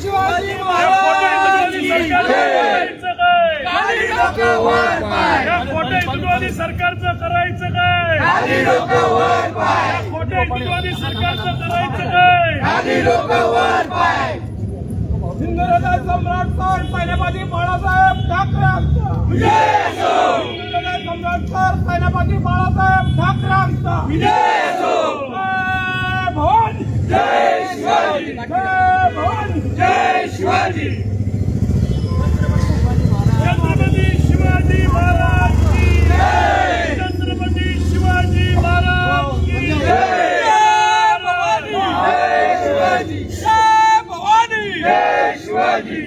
शिवाजी हिंदुत्ववादी सरकारचं करायचं काय? या खोट्या हिंदुत्ववादी सरकारचं करायचं काय? हिंदुराजा सम्राट सर सैन्यपती बाळासाहेब ठाकरे आमचा. हिंदुराजा सम्राट सर सैन्यपती बाळासाहेब ठाकरे आमचा जय भवानी जय शिवाजी जय भवानी जय शिवाजी छत्रपती शिवाजी महाराज की जय. छत्रपती शिवाजी महाराज की जय.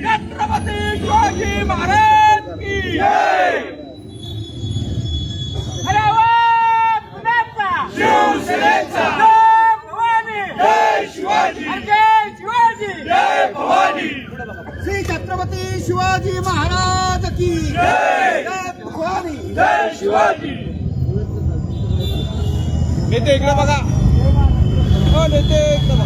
छत्रपती शिवाजी महाराज की जय शिवसेनेचा जय भवानी जय शिवाजी जय शिवाजी जय भवानी श्री छत्रपती शिवाजी महाराज की जय भवानी जय शिवाजी. नेते इकडे बघा. नेते इकडे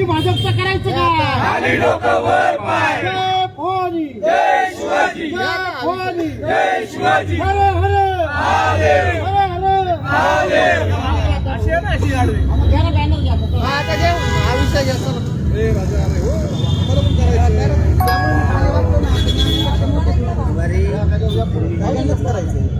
शिवद्रोही भाजपचं करायचं काय जय भवानी. जय शिवाजी. जय भवानी. जय शिवाजी. हर हर. हर हर. घ्या ना बॅनर घ्या ए राजा अरे हो. आम्हाला पण करायचं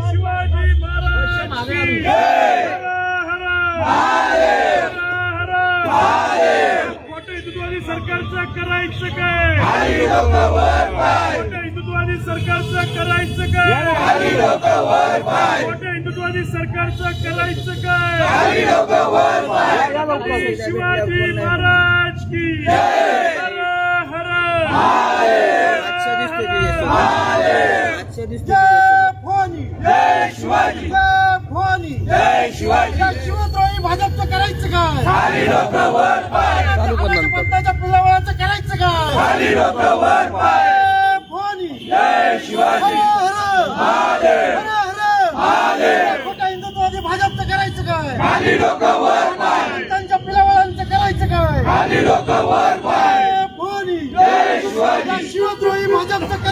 शिवाजी महाराज की जय सरकारचं करायचं काय सरकारचं करायचं काय सरकारचं करायचं काय शिवाजी महाराज की हर हर जय भवानी जय शिवाजी जय भवानी जय शिवाजी या शिवद्रोही भाजपचं करायचं काय? पंताच्या पिल्लावळाचं करायचं काय? जय भवानी. जय शिवाजी. हर हर. हर हर. खोटा हिंदुत्ववादी भाजपचं करायचं काय? त्यांच्या पिलावळांचं करायचं काय?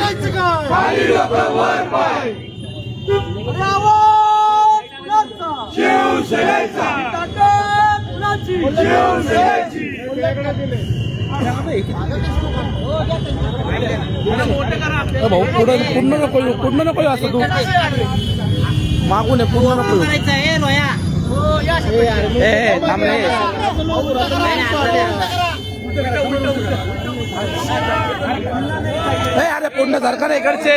करायचं काय भाऊ पुढे पूर्ण नको पूर्ण नको असं तू. मागून आहे पूर्ण नको येऊ. ए, ए, थांब रे. ए, अरे पूर्ण सरकार इकडचे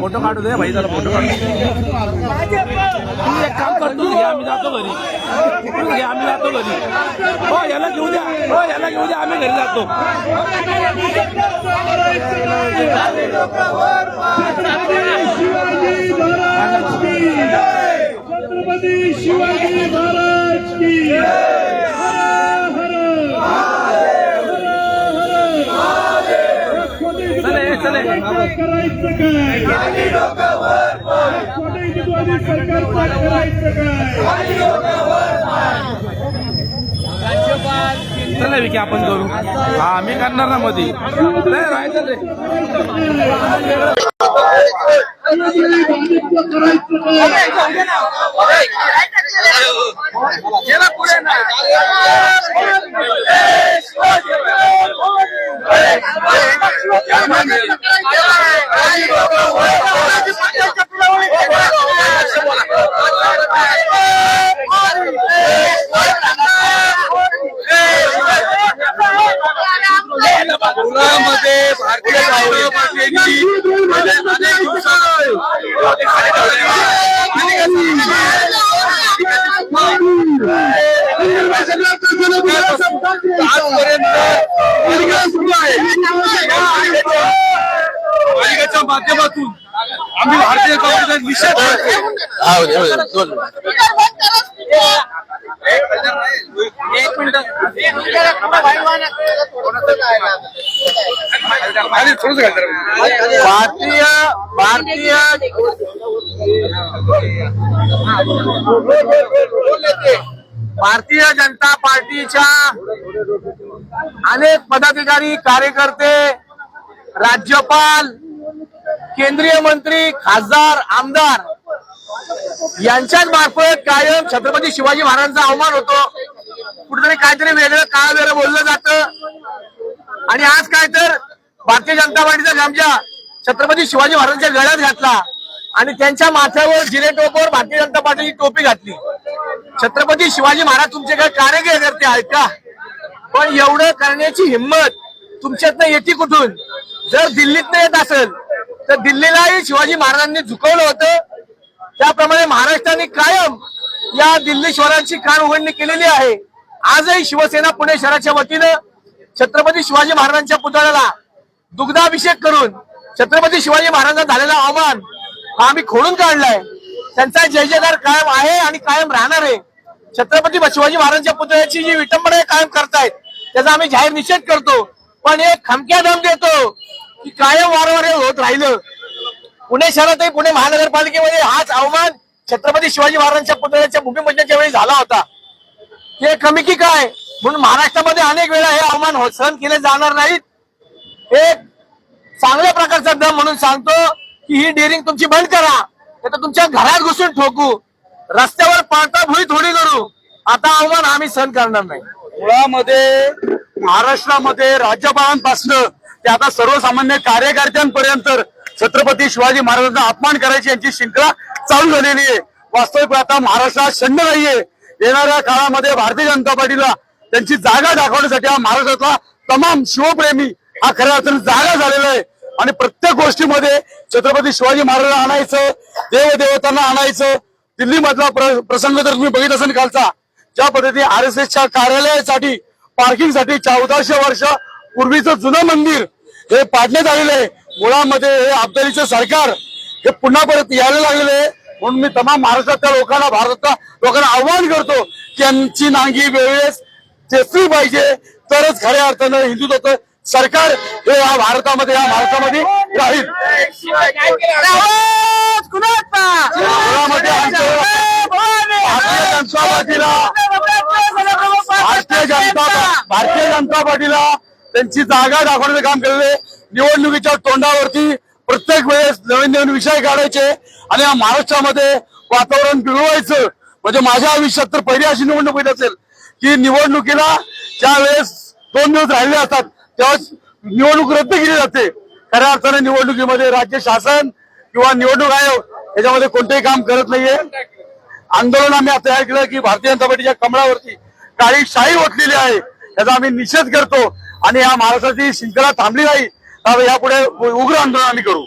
फोटो काढू दे भाई जरा फोटो काढू तू एक काम करतो आम्ही जातो घरी तू घे आम्ही जातो घरी हो याला घेऊ द्या हो याला घेऊ द्या आम्ही घरी जातो छत्रपती शिवाजी महाराज की हर हर चले करायचं काय करायचं चला विकी आपण करू हा मी करणार ना मध्ये नाही राहायचं रे Panggil. आम्ही भारतीय निषेध आणि थोडंसं घालणार भारतीय भारतीय. भारतीय जनता पार्टीच्या अनेक पदाधिकारी कार्यकर्ते राज्यपाल केंद्रीय मंत्री खासदार आमदार यांच्याच मार्फत कायम छत्रपती शिवाजी महाराजांचा अवमान होतो. कुठेतरी काहीतरी वेगळं काळ वेगळं बोललं जातं. आणि आज काय तर भारतीय जनता पार्टीचा आमच्या छत्रपती शिवाजी महाराजांच्या गळ्यात घातला आणि त्यांच्या माथ्यावर जिरे टोपवर भारतीय जनता पार्टीची टोपी घातली. छत्रपती शिवाजी महाराज तुमचे काय कार्यकर्ते आहेत का? पण एवढं करण्याची हिंमत तुमच्यातनं येते कुठून? जर दिल्लीतनं येत असेल तर दिल्लीलाही शिवाजी महाराजांनी झुकवलं होतं. त्याप्रमाणे महाराष्ट्राने कायम या दिल्लीश्वरांची कान उघडणी केलेली आहे. आजही शिवसेना पुणे शहराच्या वतीनं छत्रपती शिवाजी महाराजांच्या पुतळ्याला दुग्धाभिषेक करून छत्रपती शिवाजी महाराजांना झालेला अवमान हा आम्ही खोडून काढलाय. त्यांचा जय जयकार कायम आहे आणि कायम राहणार आहे. छत्रपती शिवाजी महाराजांच्या पुतळ्याची जी विटंबना कायम करतायत त्याचा आम्ही जाहीर निषेध करतो. पण एक खमक्या दम देतो. कायम वारंवार हे होत राहिलं. पुणे शहरातही पुणे महानगरपालिकेमध्ये हाच अवमान छत्रपती शिवाजी महाराजांच्या पुतळ्याच्या भूमिपूजनाच्या वेळी झाला होता. हे कमी की काय? म्हणून महाराष्ट्रामध्ये अनेक वेळा हे अवमान हो- सहन केले जाणार नाहीत. एक चांगल्या प्रकारचा दम म्हणून सांगतो की ही डेअरिंग तुमची बंद करा. नाही तर तुमच्या घरात घुसून ठोकू. रस्त्यावर पाळता भुई थोडी करू आता अवमान आम्ही सहन करणार नाही. मुळामध्ये महाराष्ट्रामध्ये राज्यपालांपासनं ते आता सर्वसामान्य कार्यकर्त्यांपर्यंत छत्रपती शिवाजी महाराजांचा अपमान करायची यांची शृंखला चालू झालेली आहे. वास्तविक आता महाराष्ट्रात शंड नाहीये. येणाऱ्या काळामध्ये भारतीय जनता पार्टीला त्यांची जागा दाखवण्यासाठी हा महाराष्ट्रातला तमाम शिवप्रेमी हा खऱ्या अर्थाने जागा झालेला आहे. आणि प्रत्येक गोष्टीमध्ये छत्रपती शिवाजी महाराजांना आणायचं देवदेवतांना आणायचं दिल्लीमधला प्र प्रसंग जर तुम्ही बघित असेल कालचा. ज्या पद्धतीने आर एस एसच्या कार्यालयासाठी पार्किंगसाठी चौदाशे वर्ष पूर्वीचं जुनं मंदिर हे पाडण्यात आलेलं आहे. मुळामध्ये हे अब्दालीचं सरकार हे पुन्हा परत यायला लागलेलं आहे. म्हणून मी तमाम महाराष्ट्रातल्या लोकांना भारतातल्या लोकांना आव्हान करतो की यांची नांगी वेळेस चेचली पाहिजे. तरच खऱ्या अर्थानं हिंदुत्वाचं सरकार हे या भारतामध्ये या भारतामध्ये राहील. जनता भारतीय जनता पार्टीला त्यांची जागा दाखवण्याचं काम केलेलं निवडणुकीच्या तोंडावरती प्रत्येक वेळेस नवीन नवीन विषय काढायचे आणि या महाराष्ट्रामध्ये वातावरण बिघडवायचं म्हणजे माझ्या आयुष्यात तर पहिली अशी निवडणूक होत असेल की निवडणुकीला ज्या वेळेस दोन दिवस राहिले असतात तेव्हा निवडणूक रद्द केली जाते. खऱ्या अर्थाने निवडणुकीमध्ये राज्य शासन किंवा निवडणूक आयोग याच्यामध्ये कोणतेही काम करत नाहीये. आंदोलन आम्ही आता तयार केलं की भारतीय जनता पार्टीच्या कमळावरती काही शाही ओतलेली आहे. याचा आम्ही निषेध करतो. आणि या महाराष्ट्राची शिंकला थांबली नाही तर यापुढे उग्र आंदोलन आम्ही करू.